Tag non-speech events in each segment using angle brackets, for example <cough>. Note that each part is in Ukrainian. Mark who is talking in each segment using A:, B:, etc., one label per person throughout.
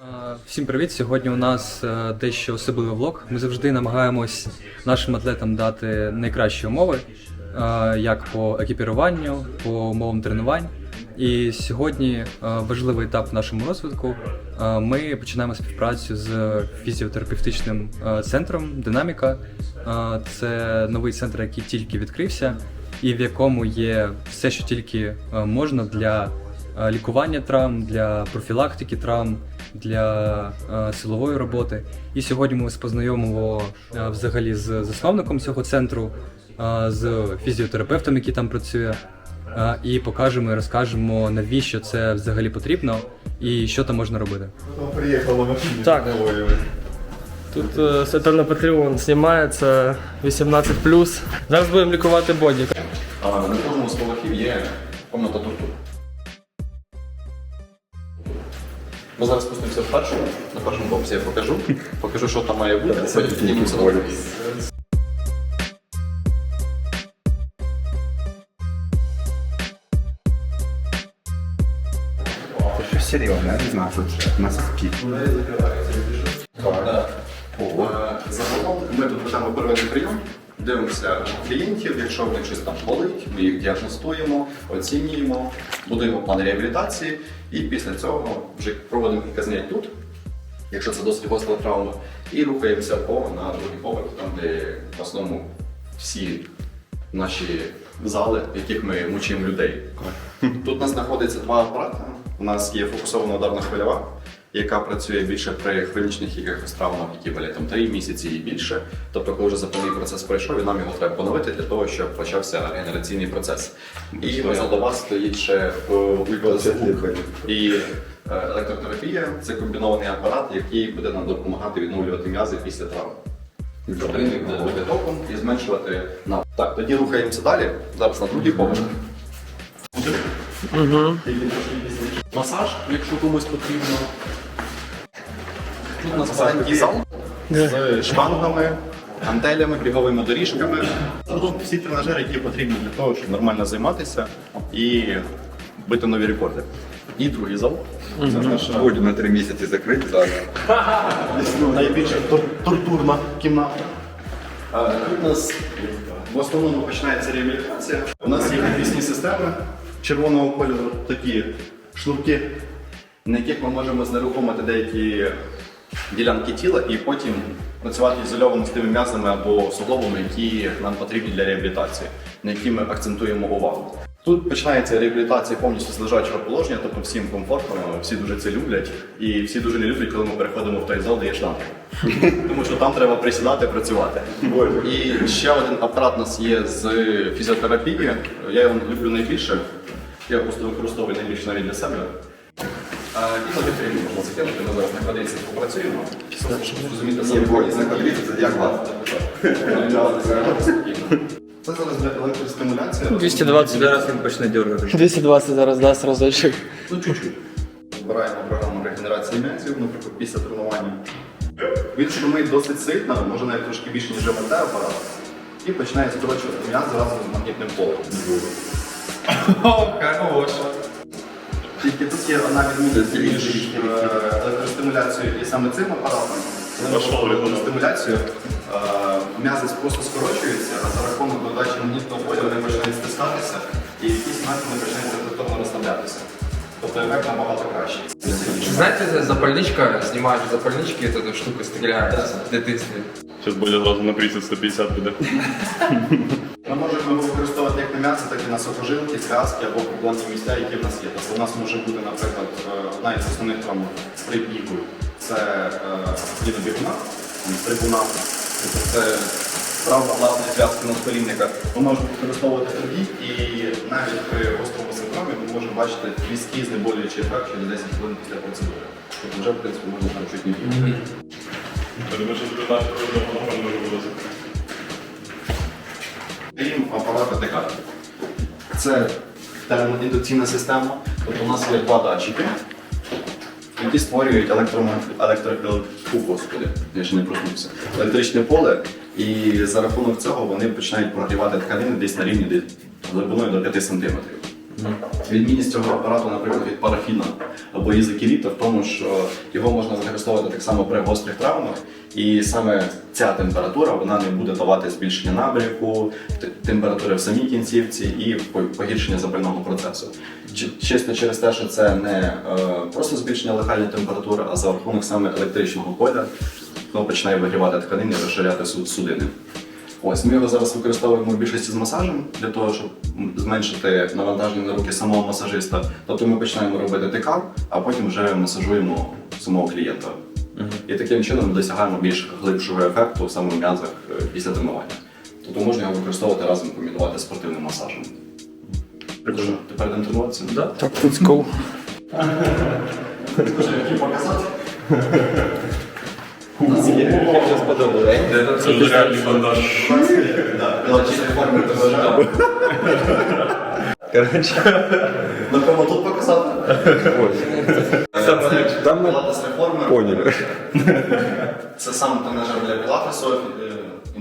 A: Е, Всім привіт! Сьогодні у нас е, дещо особливий влог. Ми завжди намагаємось нашим атлетам дати найкращі умови, е, як по екіпіруванню, по умовам тренувань. І сьогодні важливий етап в нашому розвитку. Ми починаємо співпрацю з фізіотерапевтичним центром Динаміка. Це новий центр, який тільки відкрився, і в якому є все, що тільки можна для лікування травм, для профілактики травм, для е, силової роботи. І сьогодні ми вас познайомимо е, взагалі з засновником цього центру, е, з фізіотерапевтом, який там працює, е, і покажемо і розкажемо, навіщо це взагалі потрібно і що там можна робити.
B: Приїхала машина.
C: Так. Тут е, Сетер на Patreon знімається 18+. Зараз будемо лікувати боді.
B: А на кожному з поверхів є комната тортур. Ми зараз спустимося в першу, на першому поверсі я покажу. Покажу, що там має бути, потім піднімемося на другий.
D: Щось серйозне, я не знаю, що це. На спі.
B: Загалом дивимося клієнтів, якщо в них щось там болить, ми їх діагностуємо, оцінюємо, будуємо план реабілітації і після цього вже проводимо кілька занять тут, якщо це досить гостра травма, і рухаємося по на другий поверх, там де в основному всі наші зали, в яких ми мучимо людей. Тут у нас знаходиться два апарати. У нас є фокусована ударна хвильова, яка працює більше при хронічних якихось травмах, які валять там 3 місяці і більше. Тобто, коли вже запальний процес пройшов, і нам його треба поновити для того, щоб почався регенераційний процес. І позаду вас стоїть ще ультразвук і е, електротерапія. Це комбінований апарат, який буде нам допомагати відновлювати м'язи після травм. Тобто він буде током і зменшувати напад. Так, тоді рухаємося далі. Зараз на другий поверх. Масаж, якщо комусь потрібно. Тут у нас маленький зал з штангами, гантелями, біговими доріжками. Тут всі тренажери, які потрібні для того, щоб нормально займатися і бити нові рекорди. І другий зал. Це наша
D: Будь на три місяці закрити зараз.
B: найбільша тор- тортурна кімната. А, Тут у нас в основному починається реабілітація. У нас є підвісні системи червоного кольору, такі шнурки, на яких ми можемо знерухомити деякі ділянки тіла і потім працювати ізольовано з тими м'язами або суглобами, які нам потрібні для реабілітації, на які ми акцентуємо увагу. Тут починається реабілітація повністю з лежачого положення, тобто всім комфортно, всі дуже це люблять, і всі дуже не люблять, коли ми переходимо в той зал, де є штанги. <laughs> Тому що там треба присідати, працювати. І ще один апарат у нас є з фізіотерапії. Я його люблю найбільше. Я просто використовую найбільше навіть для себе. А, І на вітрину можна закинути, ми зараз на квадриці попрацюємо. Щоб зрозуміти саме
D: Єбой, на квадриці це як ладно.
B: Це зараз для електростимуляції.
C: 220.
D: Зараз він почне дергати.
C: 220 зараз дасть разочок.
B: Ну, чуть-чуть. Збираємо програму регенерації м'язів, наприклад, після тренування. Він шумить досить сильно, може навіть трошки більше, ніж МРТ апарат. І починає скорочувати м'яз разом з магнітним полем. Тільки тут є одна відмінність між е, електростимуляцією і саме цим апаратом. Електростимуляцію, е, просто скорочуються, а за рахунок додачі магнітного поля вони починають стискатися і в якийсь момент вони починають рефлекторно розслаблятися. Тобто ефект набагато кращий.
E: Знаете, запальничка, снимаешь запальнички, вот эта штука стреляет в дитинстві.
F: Сейчас буде одразу на 30 150 буде.
B: Ми можемо м'ясо, так і на сухожилки, зв'язки або проблемні місця, які в нас є. Тобто у нас може бути, наприклад, е, одна із основних травм при бігу це е, бігуна, трибуна. Тобто це травма власної зв'язки надколінника. Ми можемо використовувати тоді і навіть при гострому синдромі ми можемо бачити різкий знеболюючий ефект через 10 хвилин після процедури. Тобто вже, в принципі, можна там чуть не бігти. Крім апарата ДК. Це термоіндукційна система. Тобто у нас є два датчики, які створюють електро... електро... Господи, я ще не проснувся. Електричне поле, і за рахунок цього вони починають прогрівати тканини десь на рівні глибиною до 5 см. Відмінність цього апарату, наприклад, від парафіна або ізокеріта в тому, що його можна використовувати так само при гострих травмах, і саме ця температура вона не буде давати збільшення набряку, температури в самій кінцівці і погіршення запального процесу. Чисто через те, що це не е, просто збільшення локальної температури, а за рахунок саме електричного поля, воно починає вигрівати тканини і розширяти судини. Ось ми його зараз використовуємо в більшості з масажем для того, щоб зменшити навантаження на руки самого масажиста. Тобто ми починаємо робити ТК, а потім вже масажуємо самого клієнта. І таким чином ми досягаємо більш глибшого ефекту саме в м'язах е, після тренування. Тобто можна його використовувати разом комбінувати з спортивним масажем. Прикольно. Тепер йдемо тренуватися? Да.
C: Так, let's go. <laughs>
B: Які показати? <laughs> У нас є
F: Це реальний бандаж.
B: Да, пілатичні форми ТВЖ. На кому тут показати?
D: Там
B: Пілатес
D: поняли.
B: Це сам тренажер для пілатесу, е,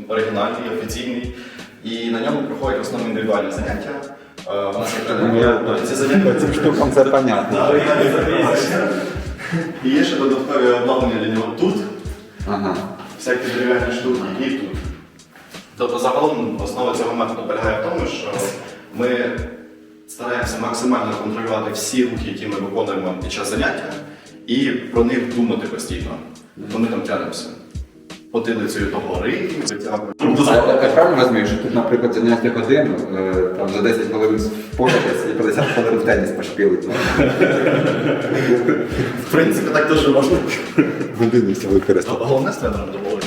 B: оригінальний, офіційний. І на ньому проходять основні індивідуальні заняття. Е, У нас є тренер. Ці заняття
D: Цим штукам це понятно.
B: І є ще додаткові обладнання для нього тут,
D: Ага.
B: всякі дерев'яні штуки і тут. Тобто загалом основа цього методу полягає в тому, що ми стараємося максимально контролювати всі рухи, які ми виконуємо під час заняття, і про них думати постійно. Бо ми там тянемося. Потилицею до гори, витягуємо.
D: Я правильно розумію, що тут, наприклад, заняти годину, е, там за 10 хвилин впоратись і 50 хвилин в теніс пошпілить.
B: В принципі, так теж можна.
D: Годину все використати.
B: Головне з тренером домовитися.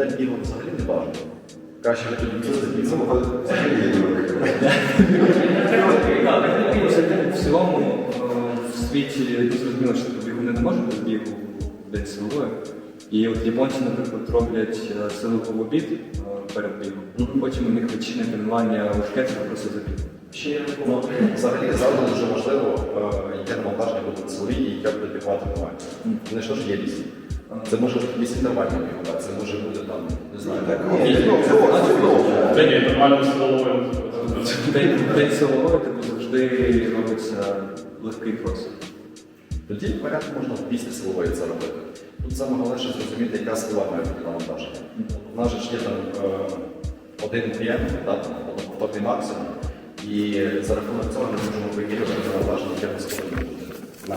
A: Ну,
B: в взагалі не бажано. Краще вже тоді місяць
A: В цілому е, в світі ну, зрозуміло, що тобі не можуть без бігу день силової. І от японці, наприклад, роблять е, силовий обід е, перед бігом. Потім у них вечірнє тренування це просто забіг.
B: Ще ну, взагалі завжди дуже важливо, яке навантаження буде на силові і яке буде бігова тренування. Вони що ж є лісі. Це може бути вісімдавання бігова, це може бути там, не знаю, так.
F: Та ні, нормально столовою.
A: День, силової типу, завжди робиться легкий крос.
B: Тоді порядку можна після силової це робити. Тут саме головне зрозуміти, яка сила має бути навантаження. У нас же ж є там е, один клієнт, да, там, максимум, і за рахунок цього ми можемо вимірювати навантаження, яке ми на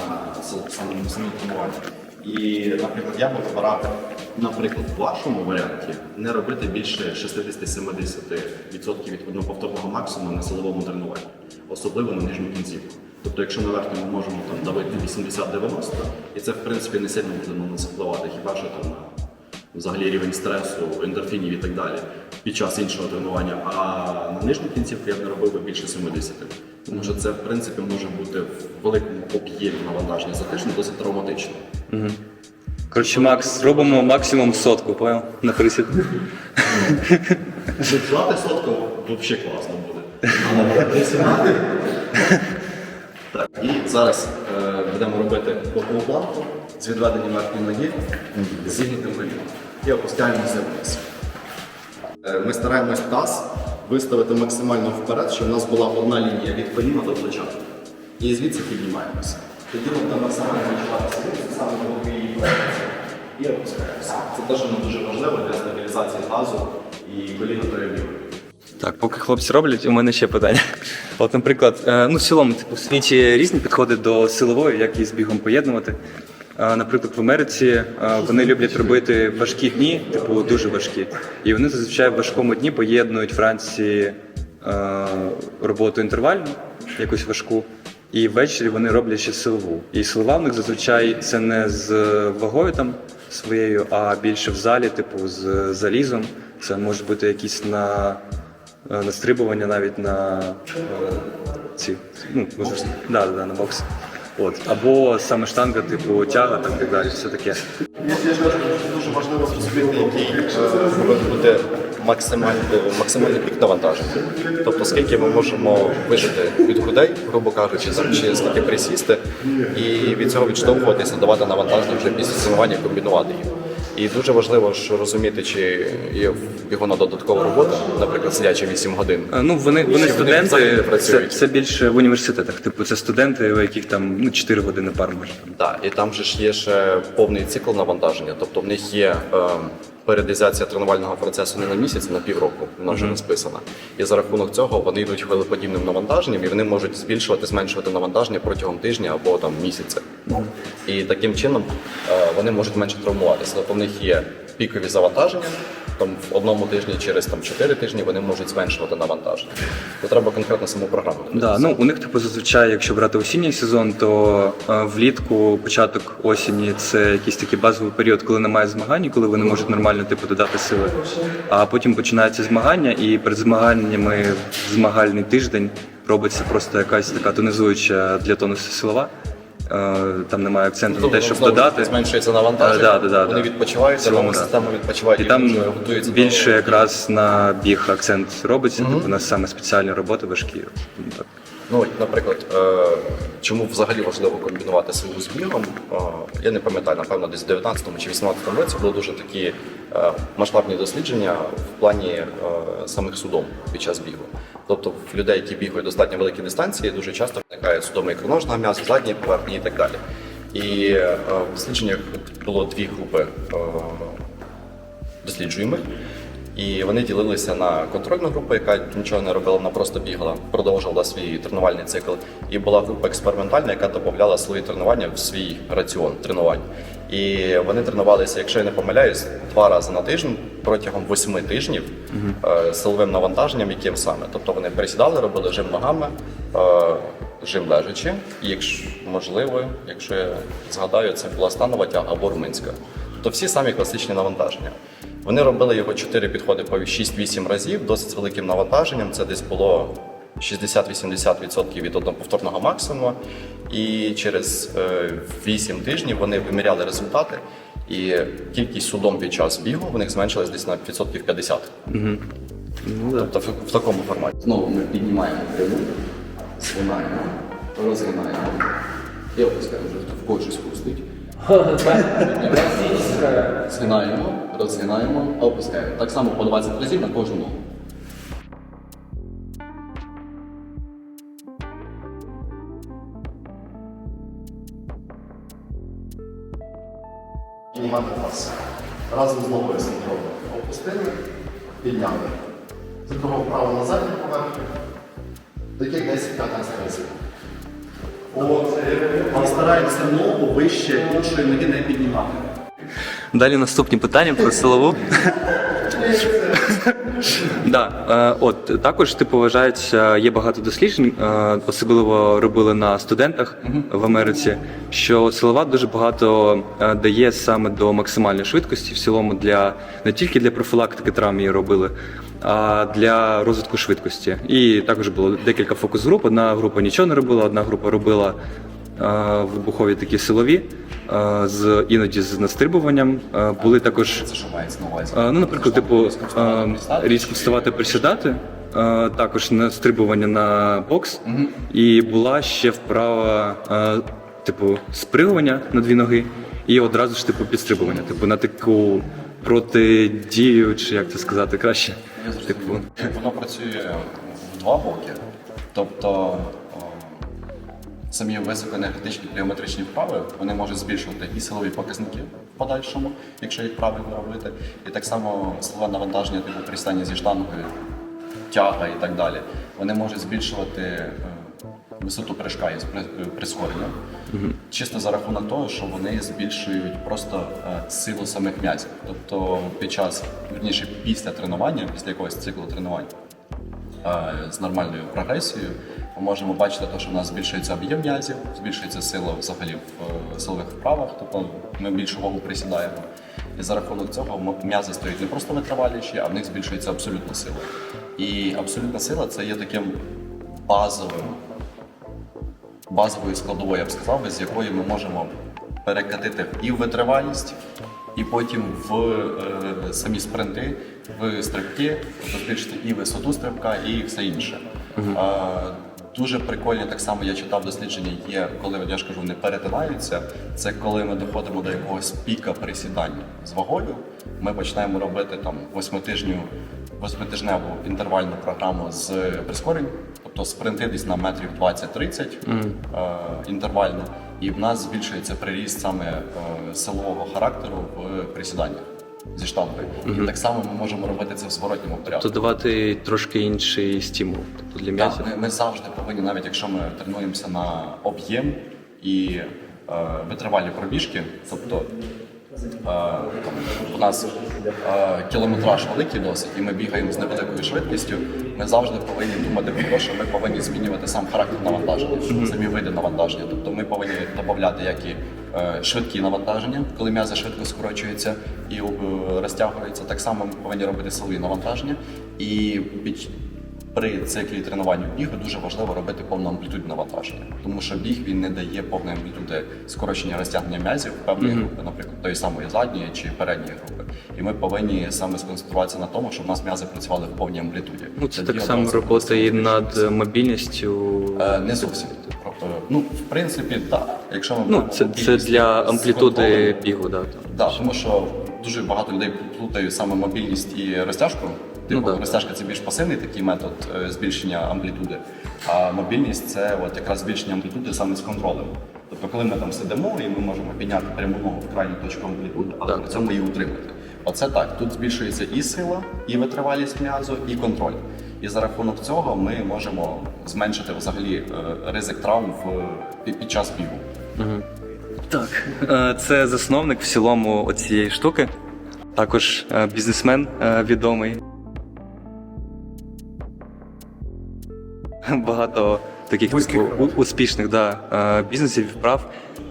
B: самому тренуванні. І, наприклад, я би обирав, наприклад, в вашому варіанті не робити більше 60-70% від одноповторного максимуму на силовому тренуванні, особливо на нижню кінцівку. Тобто, якщо на ми можемо там давити 80-90, і це в принципі не сильно буде на нас впливати, хіба що там на взагалі рівень стресу, ендорфінів і так далі під час іншого тренування. А на нижню кінцівку я б не робив би більше 70. Тому що це в принципі може бути в великому об'ємі навантаження за тиждень досить травматично.
A: Коротше, Макс, зробимо максимум сотку, понял? На присід.
B: Жати сотку взагалі класно буде. Але присідати. Так, і зараз е, будемо робити бокову планку з відведенням верхньої ноги, з зігнутим коліном. І опускаємося вниз. Е, Ми стараємось таз виставити максимально вперед, щоб у нас була одна лінія від коліна до плеча. І звідси піднімаємося. Тоді ми там максимально відчувати сидіти, саме голові і опускаємося. Це теж дуже важливо для стабілізації тазу і коліна перебігу.
A: Так, поки хлопці роблять, у мене ще питання. <laughs> От, наприклад, е, ну в цілому, типу, в світі різні підходи до силової, як її з бігом поєднувати. Наприклад, в Америці вони люблять робити важкі дні, типу дуже важкі. І вони зазвичай в важкому дні поєднують Франції роботу інтервальну, якусь важку. І ввечері вони роблять ще силову. І силова в них зазвичай це не з вагою там своєю, а більше в залі, типу з залізом. Це може бути якісь на е, настрибування навіть на е, ці ну, да, да, на бокс. От. Або саме штанга, типу тяга там і так далі, все таке.
B: Дуже важливо зрозуміти, який буде повинен бути максимальний, пік навантаження. Тобто, скільки ми можемо вижити від грудей, грубо кажучи, чи скільки присісти, і від цього відштовхуватися, давати навантаження вже після тренування, комбінувати їх. І дуже важливо що розуміти, чи є бігуна додаткова робота, наприклад, сидячи 8 годин.
A: Е, Ну, вони, вони
B: Чи
A: студенти,
B: не
A: це,
B: працюють?
A: це більше в університетах. Типу, це студенти, у яких там ну, 4 години пар може.
B: Так, і там же ж є ще повний цикл навантаження. Тобто в них є е, періодизація тренувального процесу не на місяць, а на півроку. Вона вже розписана. І за рахунок цього вони йдуть хвилеподібним навантаженням, і вони можуть збільшувати, зменшувати навантаження протягом тижня або там місяця. І таким чином е, вони можуть менше травмуватися. Тобто в них є пікові завантаження. Там в одному тижні через там 4 тижні вони можуть зменшувати навантаження. То треба конкретно саму програму.
A: Да, ну у них типу зазвичай, якщо брати осінній сезон, то е, влітку, початок осені це якийсь такий базовий період, коли немає змагань, і коли вони можуть нормально типу додати сили. А потім починаються змагання, і перед змаганнями в змагальний тиждень робиться просто якась така тонізуюча для тонусу силова. Е, Там немає акценту на те, щоб додати.
B: зменшується навантаження,
A: Е, да, да, да,
B: вони
A: да.
B: відпочивають, нервова система відпочиває
A: І там більше якраз на біг акцент робиться, типу у нас саме спеціальні роботи важкі.
B: Ну, наприклад, е, чому взагалі важливо комбінувати силу з бігом? Е, я не пам'ятаю, напевно, десь в 19 чи 18 році були дуже такі е, масштабні дослідження в плані самих судом під час бігу. Тобто в людей, які бігають достатньо великі дистанції, дуже часто виникає судома ікроножного м'яза, задньої поверхні і так далі. І в дослідженнях було дві групи досліджуємих. І вони ділилися на контрольну групу, яка нічого не робила, вона просто бігала, продовжувала свій тренувальний цикл. І була група експериментальна, яка додавала свої тренування в свій раціон тренувань. І вони тренувалися, якщо я не помиляюсь, два рази на тиждень протягом восьми тижнів е, силовим навантаженням, яким саме. Тобто вони присідали, робили жим ногами, е, жим лежачи. І якщо можливо, якщо я згадаю, це була станова тяга або руминська. Тобто всі самі класичні навантаження. Вони робили його 4 підходи по 6-8 разів, досить з великим навантаженням. Це десь було 60-80% від одноповторного максимуму. І через е, 8 тижнів вони виміряли результати, і кількість судом під час бігу в них зменшилась десь на відсотків 50.
A: Ну, да.
B: Тобто в, в такому форматі.
D: Знову ми піднімаємо пряму, згинаємо, розгинаємо. І опускаємо вже в когось щось. Згинаємо, розгинаємо, опускаємо. Так само по 20 разів на кожну ногу.
B: Піднімати таз. Разом з ногою синхронно. Опустили, підняли. Закрого вправо на задню поверхню. Таких 10-15 разів. От, і стараємося ногу вище іншої ноги не піднімати.
A: Далі наступні питання про силову. Да, е, от також типу вважається, є багато досліджень, е, особливо робили на студентах в Америці, що силова дуже багато е, дає саме до максимальної швидкості, в цілому для не тільки для профілактики травм її робили, а для розвитку швидкості. І також було декілька фокус-груп. Одна група нічого не робила, одна група робила вибухові такі силові. Е, З іноді з настрибуванням Е, були також
B: Це що мається на увазі?
A: Е, Ну, наприклад, типу, різко вставати, присідати, також настрибування на бокс, і була ще вправа, типу, спригування на дві ноги, і одразу ж типу підстрибування, типу на таку протидію, чи як це сказати краще. Типу,
B: Воно працює в два боки. Тобто самі високоенергетичні пліометричні вправи вони можуть збільшувати і силові показники в подальшому, якщо їх правильно робити. І так само силове навантаження, типу прistання зі штангою, тяга і так далі. Вони можуть збільшувати е, висоту прыжка і спри- прискорення. Чисто за рахунок того, що вони збільшують просто е, силу самих м'язів. Тобто під час, верніше, після тренування, після якогось циклу тренувань, е, з нормальною прогресією, ми можемо бачити, те, що в нас збільшується об'єм м'язів, збільшується сила взагалі в е, силових вправах, тобто ми більшу вагу присідаємо. І за рахунок цього м'язи стають не просто витриваліші, а в них збільшується абсолютна сила. І абсолютна сила це є таким базовим, базовою складовою, я б сказав, з якої ми можемо перекатити і в витривалість, і потім в е, самі спринти, в стрибки, тобто збільшити і висоту стрибка, і все інше. Е, Дуже прикольні, так само я читав дослідження, є, коли я ж кажу, не перетинаються. Це коли ми доходимо до якогось піка присідань з вагою. Ми починаємо робити там восьмитижню, восьмитижневу інтервальну програму з прискорень, тобто спринти десь на метрів 20-30 е, інтервально, і в нас збільшується приріст саме е, силового характеру в присіданнях зі штангою. І так само ми можемо робити це в зворотньому порядку.
A: Тобто давати трошки інший стимул тобто для
B: Так, ми, ми завжди повинні, навіть якщо ми тренуємося на об'єм і е, витривалі пробіжки, тобто е, там, у нас кілометраж великий досить, і ми бігаємо з невеликою швидкістю, ми завжди повинні думати про те, що ми повинні змінювати сам характер навантаження, самі види навантаження. Тобто ми повинні додати як і е, швидкі навантаження, коли м'язи швидко скорочуються і е, розтягуються. Так само ми повинні робити силові навантаження. І під при циклі тренування бігу дуже важливо робити повноамплітудне навантаження, тому що біг він не дає повної амплітуди скорочення розтягнення м'язів певної групи, наприклад, тої самої задньої чи передньої групи. І ми повинні саме сконцентруватися на тому, щоб у нас м'язи працювали в повній амплітуді.
A: Ну це
B: Тоді
A: так само робота і над мобільністю.
B: Е, Не зовсім. Е, Ну, в принципі, так. Якщо ми
A: Ну, це, це для амплітуди бігу, да.
B: Да, тому що дуже багато людей плутають саме мобільність і розтяжку. Типу,
A: Ну, да.
B: розтяжка це більш пасивний такий метод е, збільшення амплітуди, а мобільність це от якраз збільшення амплітуди саме з контролем. Тобто, коли ми там сидимо і ми можемо підняти пряму ногу в крайню точку амплітуди, але при цьому її утримати. Оце так. Тут збільшується і сила, і витривалість м'язу, і контроль. І за рахунок цього ми можемо зменшити взагалі е, ризик травм в, під, під час бігу.
A: Так, е, це засновник в цілому цієї штуки. Також бізнесмен відомий. <laughs> Багато таких у- успішних да, е, бізнесів вправ.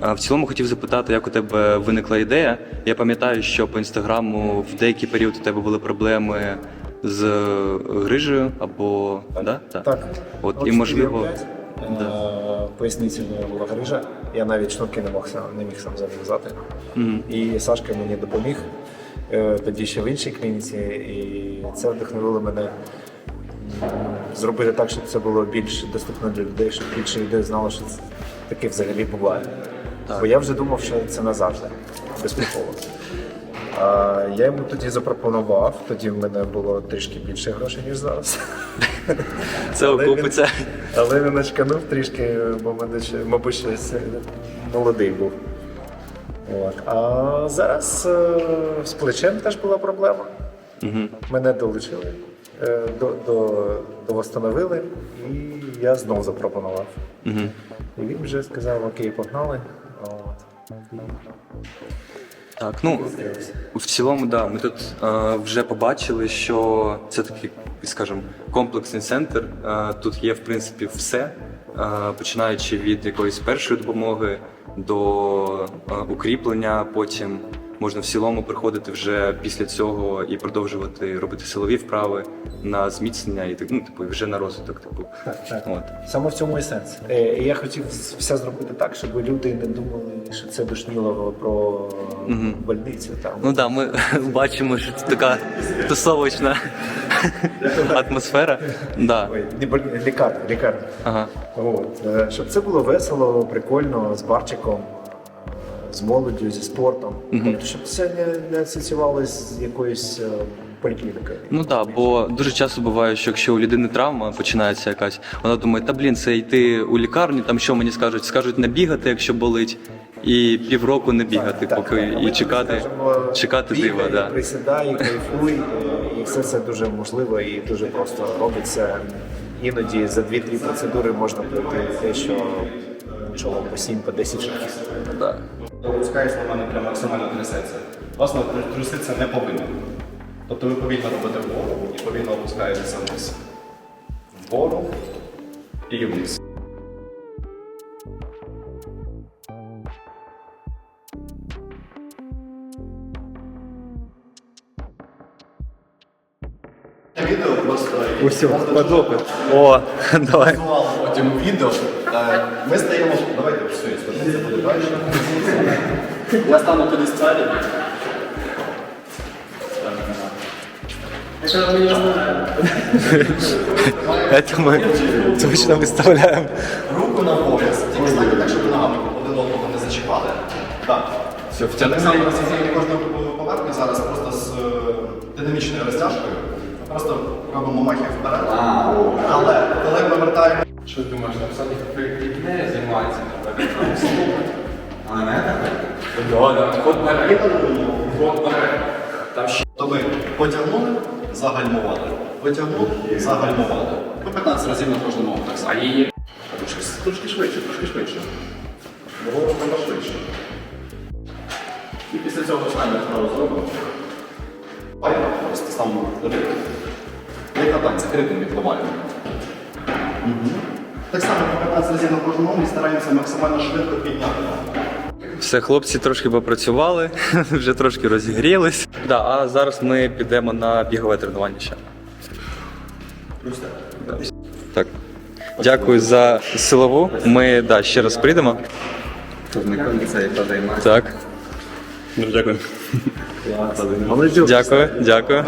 A: Е, В цілому хотів запитати, як у тебе виникла ідея. Я пам'ятаю, що по інстаграму в деякий період у тебе були проблеми з грижею або да? Так.
G: Так.
A: От,
G: От
A: і можливо.
G: 4-5, е, в мене була грижа. Я навіть шнурки не мог не міг сам зав'язати. І Сашка мені допоміг е, тоді ще в іншій клініці, і це вдохновило мене зробити так, щоб це було більш доступно для людей, щоб більше людей знало, що це таке взагалі буває. Бо я вже думав, що це назавжди, безпеково. А я йому тоді запропонував, тоді в мене було трішки більше грошей, ніж зараз. <laughs>
A: Це
G: Але він-
A: окупиться.
G: Але він начканув трішки, бо мене ще, мабуть, ще с- молодий був. От. А зараз е, з плечем теж була проблема. Мене долучили, до, до, довостановили, і я знов запропонував. І він вже сказав, окей, погнали. От.
A: Так, ну в цілому, да, ми тут е, вже побачили, що це такий, скажімо, комплексний центр. Е, тут є в принципі все, е, починаючи від якоїсь першої допомоги до е, укріплення, потім можна в цілому приходити вже після цього і продовжувати робити силові вправи на зміцнення і так, ну, типу, вже на розвиток. Типу.
G: Так, так.
A: От.
G: Саме в цьому і сенс. Е, я хотів все зробити так, щоб люди не думали, що це душніло про больницю. Там.
A: Ну так, да, ми <laughs> бачимо, що це така тусовочна атмосфера. Да.
G: Ой, лікарня, лікарня.
A: Ага.
G: От. е, Щоб це було весело, прикольно, з барчиком, з молоддю, зі спортом. Тобто, щоб це не, не асоціювалося з якоюсь е.
A: Ну так, бо дуже часто буває, що якщо у людини травма починається якась, вона думає, та блін, це йти у лікарню, там що мені скажуть? Скажуть не бігати, якщо болить, і півроку не бігати,
G: Так,
A: поки
G: так. А ми
A: і чекати,
G: скажемо,
A: чекати
G: бігай,
A: дива. Да.
G: Присідай, кайфуй, е, і все це дуже можливо і дуже просто робиться. Іноді за 2-3 процедури можна пройти те, що чоло по 7 по 10 шагів.
A: Да.
B: Опускається на мене прям максимально трясеться. Власне, труситися не повинно. Тобто ви повільно робите вгору і повільно опускаєтеся вниз. Вгору і вниз.
A: Усьо, подопит. О, давай.
B: Потім відео. Е, ми стаємо. Давайте все, це буде далі. Я стану педесталі.
G: Это мы точно виставляємо.
B: Руку на пояс. Тільки знайте, так, щоб ногами один одного не зачіпали. Так. Все, втягнули. Так само розтягнули кожну поверхню зараз просто з е, динамічною розтяжкою. Просто робимо махи вперед. Але коли ми вертаємо
E: Що ти думаєш, написати не займається,
D: А не так?
B: То ми потягнули, загальмували. Потягнули, загальмували. По 15 разів на кожну ногу так само. Трошки, трошки швидше, трошки швидше. Голову швидше. І після цього останнє вправо зробимо. Просто ставимо ритм. Як на танцях, ритм відбуваємо. Так само по 15 разів на кожну ногу і стараємося максимально швидко підняти.
A: Все, хлопці трошки попрацювали, <laughs> вже трошки розігрілись. Да, а зараз ми підемо на бігове тренування ще. Так. Дякую за силову. Ми да, ще раз прийдемо.
D: Тут не кондиція, яка займається.
A: Так.
F: Дуже дякую.
A: Дякую, дякую.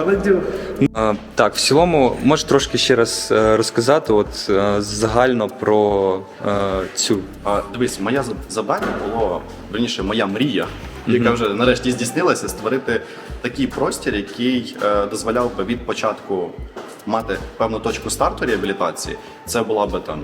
A: А, Так, в цілому, можеш трошки ще раз е, розказати, от е, загально про е, цю.
B: А, Дивись, моє за- завдання було, верніше, моя мрія, яка вже нарешті здійснилася, створити такий простір, який е, дозволяв би від початку мати певну точку старту реабілітації. Це була би там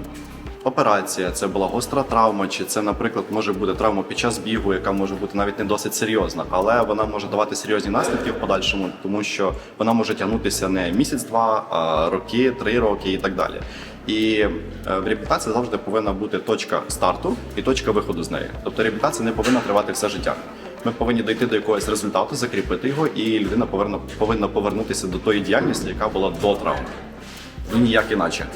B: операція, це була гостра травма, чи це, наприклад, може бути травма під час бігу, яка може бути навіть не досить серйозна, але вона може давати серйозні наслідки в подальшому, тому що вона може тягнутися не місяць-два, а роки, три роки і так далі. І е, в реабілітації завжди повинна бути точка старту і точка виходу з неї. Тобто реабілітація не повинна тривати все життя. Ми повинні дойти до якогось результату, закріпити його, і людина повинна, повинна повернутися до тої діяльності, яка була до травми. І ніяк іначе.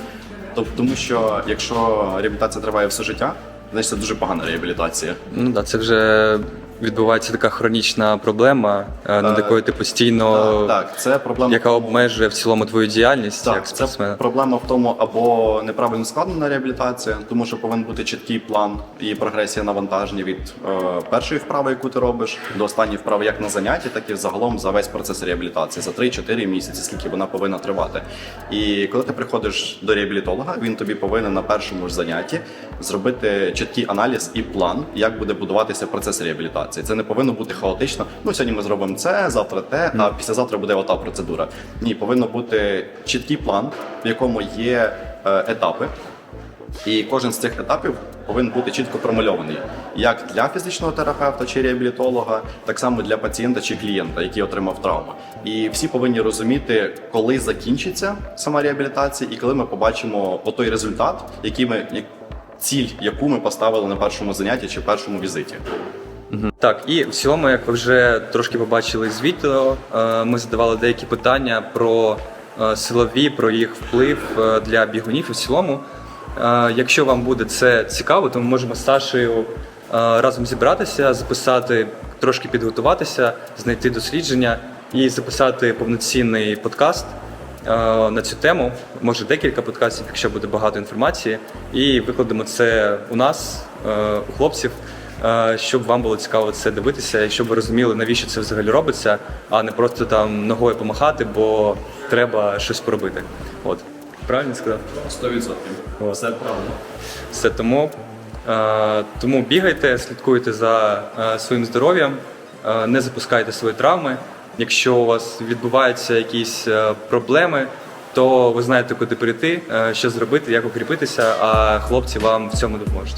B: Тобто, тому що якщо реабілітація триває все життя, значить це дуже погана реабілітація.
A: Ну да, це вже відбувається така хронічна проблема, е, над якою ти постійно,
B: Так, так, це проблема.
A: яка обмежує в цілому твою діяльність як
B: Так, це проблема в тому, або неправильно складена реабілітація, тому що повинен бути чіткий план і прогресія навантаження від е, першої вправи, яку ти робиш, до останньої вправи, як на занятті, так і загалом за весь процес реабілітації за 3-4 місяці, скільки вона повинна тривати. І коли ти приходиш до реабілітолога, він тобі повинен на першому ж занятті зробити чіткий аналіз і план, як буде будуватися процес реабілітації. Це не повинно бути хаотично. Ну сьогодні ми зробимо це, завтра те, а післязавтра буде ота процедура. Ні, повинно бути чіткий план, в якому є е, етапи. І кожен з цих етапів повинен бути чітко промальований як для фізичного терапевта чи реабілітолога, так само для пацієнта чи клієнта, який отримав травму. І всі повинні розуміти, коли закінчиться сама реабілітація, і коли ми побачимо той результат, який ми ціль, яку ми поставили на першому занятті чи першому візиті.
A: Так, і в цілому, як ви вже трошки побачили з відео, е, ми задавали деякі питання про е, силові, про їх вплив е, для бігунів. І в цілому, якщо вам буде це цікаво, то ми можемо з Сашею разом зібратися, записати, трошки підготуватися, знайти дослідження і записати повноцінний подкаст на цю тему. Може декілька подкастів, якщо буде багато інформації, і викладемо це у нас, у хлопців щоб вам було цікаво це дивитися, і щоб ви розуміли, навіщо це взагалі робиться, а не просто там ногою помахати, бо треба щось поробити. От. Правильно сказав?
B: 100%. Все правильно.
A: Все тому, е, тому бігайте, слідкуйте за е, своїм здоров'ям, е, не запускайте свої травми. Якщо у вас відбуваються якісь е, проблеми, то ви знаєте, куди прийти, е, що зробити, як укріпитися, а хлопці вам в цьому допоможуть.